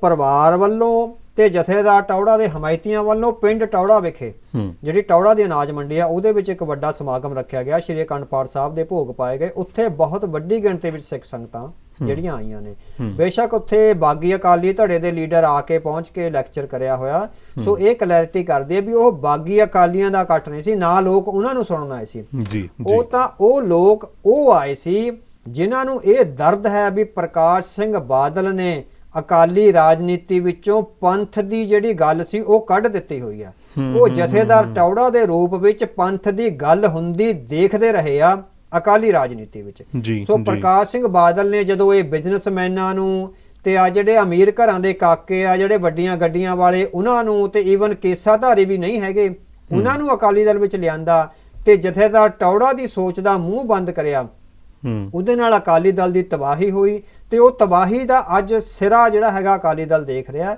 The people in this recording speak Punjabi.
ਪਰਿਵਾਰ ਵੱਲੋਂ ਤੇ ਜਥੇਦਾਰ ਟੌੜਾ ਦੇ ਹਮਾਇਤੀਆਂ ਵੱਲੋਂ ਪਿੰਡ ਟੌੜਾ ਵਿਖੇ ਜਿਹੜੀ ਟੌੜਾ ਦੀ ਅਨਾਜ ਮੰਡੀ ਆ ਉਹਦੇ ਵਿੱਚ ਇੱਕ ਵੱਡਾ ਸਮਾਗਮ ਰੱਖਿਆ ਗਿਆ। ਸ਼੍ਰੀ ਅਖੰਡ ਪਾਠ ਸਾਹਿਬ ਦੇ ਭੋਗ ਪਾਏ ਗਏ। ਉੱਥੇ ਬਹੁਤ ਵੱਡੀ ਗਿਣਤੀ ਵਿੱਚ ਸਿੱਖ ਸੰਗਤਾਂ ਜਿਹੜੀਆਂ ਆਈਆਂ ਨੇ। ਬੇਸ਼ੱਕ ਉੱਥੇ ਬਾਗੀ ਅਕਾਲੀ ਧੜੇ ਦੇ ਲੀਡਰ ਆ ਕੇ ਪਹੁੰਚ ਕੇ ਲੈਕਚਰ ਕਰਿਆ ਹੋਇਆ। ਸੋ ਇਹ ਕਲੈਰਿਟੀ ਕਰਦੀ ਹੈ ਵੀ ਉਹ ਬਾਗੀ ਅਕਾਲੀਆਂ ਦਾ ਇਕੱਠ ਨਹੀਂ ਸੀ ਨਾ ਲੋਕ ਉਹਨਾਂ ਨੂੰ ਸੁਣਨ ਆਏ ਸੀ। ਜੀ। ਉਹ ਤਾਂ ਉਹ ਲੋਕ ਉਹ ਆਏ ਸੀ ਜਿਨ੍ਹਾਂ ਨੂੰ ਇਹ ਦਰਦ ਹੈ ਵੀ ਪ੍ਰਕਾਸ਼ ਸਿੰਘ ਬਾਦਲ ਨੇ ਅਕਾਲੀ ਰਾਜਨੀਤੀ ਵਿੱਚੋਂ ਪੰਥ ਦੀ ਜਿਹੜੀ ਗੱਲ ਸੀ ਉਹ ਕੱਢ ਦਿੱਤੀ ਹੋਈ ਆ। ਉਹ ਜਥੇਦਾਰ ਟੌੜਾ ਦੇ ਰੂਪ ਵਿੱਚ ਪੰਥ ਦੀ ਗੱਲ ਹੁੰਦੀ ਦੇਖਦੇ ਰਹੇ ਆ ਅਕਾਲੀ ਰਾਜਨੀਤੀ ਵਿੱਚ। ਸੋ। ਪ੍ਰਕਾਸ਼ ਸਿੰਘ ਬਾਦਲ ਨੇ ਜਦੋਂ ਇਹ ਬਿਜ਼ਨਸਮੈਨਾਂ ਨੂੰ ਤੇ ਆ ਜਿਹੜੇ ਅਮੀਰ ਘਰਾਂ ਦੇ ਕਾਕੇ ਆ ਜਿਹੜੇ ਵੱਡੀਆਂ ਗੱਡੀਆਂ ਵਾਲੇ ਉਹਨਾਂ ਨੂੰ ਤੇ ਈਵਨ ਕੇਸਾਧਾਰੀ ਵੀ ਨਹੀਂ ਹੈਗੇ ਉਹਨਾਂ ਨੂੰ ਅਕਾਲੀ ਦਲ ਵਿੱਚ ਲਿਆਂਦਾ ਤੇ ਜਥੇਦਾਰ ਟੌੜਾ ਦੀ ਸੋਚ ਦਾ ਮੂੰਹ ਬੰਦ ਕਰਿਆ। ਉਹਦੇ ਨਾਲ ਅਕਾਲੀ ਦਲ ਦੀ ਤਬਾਹੀ ਹੋਈ। ਤੇ ਉਹ ਤਬਾਹੀ ਦਾ ਅੱਜ ਸਿਰਾ ਜਿਹੜਾ ਹੈਗਾ ਅਕਾਲੀ ਦਲ ਦੇਖ ਰਿਹਾ